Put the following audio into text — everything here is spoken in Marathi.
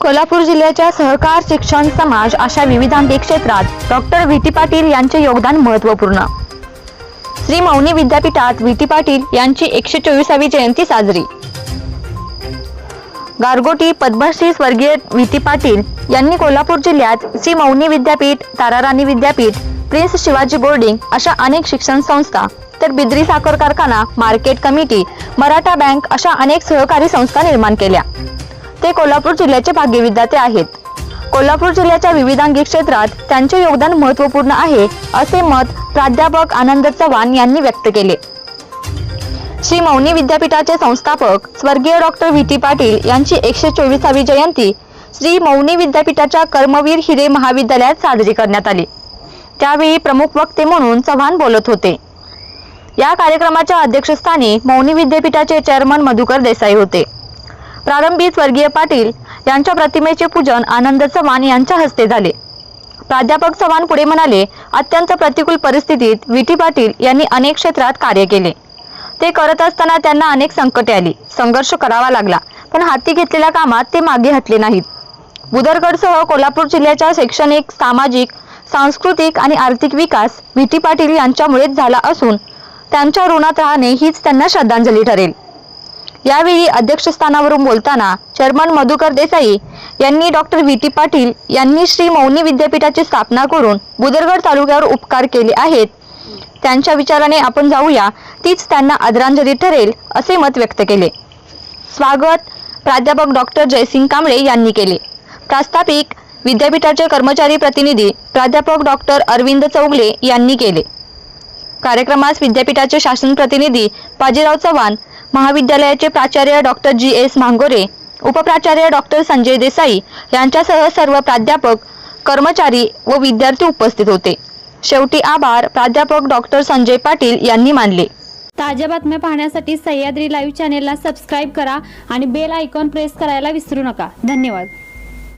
कोल्हापूर जिल्ह्याच्या सहकार शिक्षण समाज अशा विविधांगी क्षेत्रात डॉक्टर व्ही. टी. पाटील यांचे योगदान महत्त्वपूर्ण. श्री मौनी विद्यापीठात व्ही. टी. पाटील यांची एकशे चोवीसावी जयंती साजरी. गारगोटी पद्मश्री स्वर्गीय व्ही. टी. पाटील यांनी कोल्हापूर जिल्ह्यात श्री मौनी विद्यापीठ ताराराणी विद्यापीठ प्रिन्स शिवाजी बोर्डिंग अशा अनेक शिक्षण संस्था तर बिद्री साखर कारखाना मार्केट कमिटी मराठा बँक अशा अनेक सहकारी संस्था निर्माण केल्या. ते कोल्हापूर जिल्ह्याचे भाग्य विद्यार्थी आहेत. कोल्हापूर जिल्ह्याच्या विविधांगी क्षेत्रात त्यांचे योगदान महत्त्वपूर्ण आहे असे मत प्राध्यापक आनंद चव्हाण यांनी व्यक्त केले. श्री मौनी विद्यापीठाचे संस्थापक स्वर्गीय डॉक्टर व्ही. टी. पाटील यांची एकशे चोवीसावी जयंती श्री मौनी विद्यापीठाच्या कर्मवीर हिरे महाविद्यालयात साजरी करण्यात आली. त्यावेळी प्रमुख वक्ते म्हणून चव्हाण बोलत होते. या कार्यक्रमाच्या अध्यक्षस्थानी मौनी विद्यापीठाचे चेअरमन मधुकर देसाई होते. प्रारंभी स्वर्गीय पाटील यांच्या प्रतिमेचे पूजन आनंद चव्हाण यांच्या हस्ते झाले. प्राध्यापक चव्हाण पुढे म्हणाले अत्यंत प्रतिकूल परिस्थितीत विटी पाटील यांनी अनेक क्षेत्रात कार्य केले. ते करत असताना त्यांना अनेक संकटे आली. संघर्ष करावा लागला पण हाती घेतलेल्या कामात ते मागे हटले नाहीत. बुदरगडसह कोल्हापूर जिल्ह्याच्या शैक्षणिक सामाजिक सांस्कृतिक आणि आर्थिक विकास व्ही पाटील यांच्यामुळेच झाला असून त्यांच्या ऋणात राहणे हीच त्यांना श्रद्धांजली ठरेल. यावेळी अध्यक्षस्थानावरून बोलताना चेअरमन मधुकर देसाई यांनी डॉक्टर व्ही टी पाटील यांनी श्री मौनी विद्यापीठाची स्थापना करून बुदरगड तालुक्यावर उपकार केले आहेत. त्यांच्या विचाराने आपण जाऊया. तीच त्यांना आदरांजली ठरेल असे मत व्यक्त केले. स्वागत प्राध्यापक डॉक्टर जयसिंग कांबळे यांनी केले. प्रास्ताविक विद्यापीठाचे कर्मचारी प्रतिनिधी प्राध्यापक डॉक्टर अरविंद चौगले यांनी केले. कार्यक्रमास विद्यापीठाचे शासन प्रतिनिधी बाजीराव चव्हाण महाविद्यालयाचे प्राचार्य डॉक्टर जी एस मांगोरे उपप्राचार्य डॉक्टर संजय देसाई यांच्यासह सर्व प्राध्यापक कर्मचारी व विद्यार्थी उपस्थित होते. शेवटी आभार प्राध्यापक डॉक्टर संजय पाटील यांनी मानले. ताज्या बातम्या पाहण्यासाठी सह्याद्री लाईव्ह चॅनेलला सबस्क्राईब करा आणि बेल आयकॉन प्रेस करायला विसरू नका. धन्यवाद.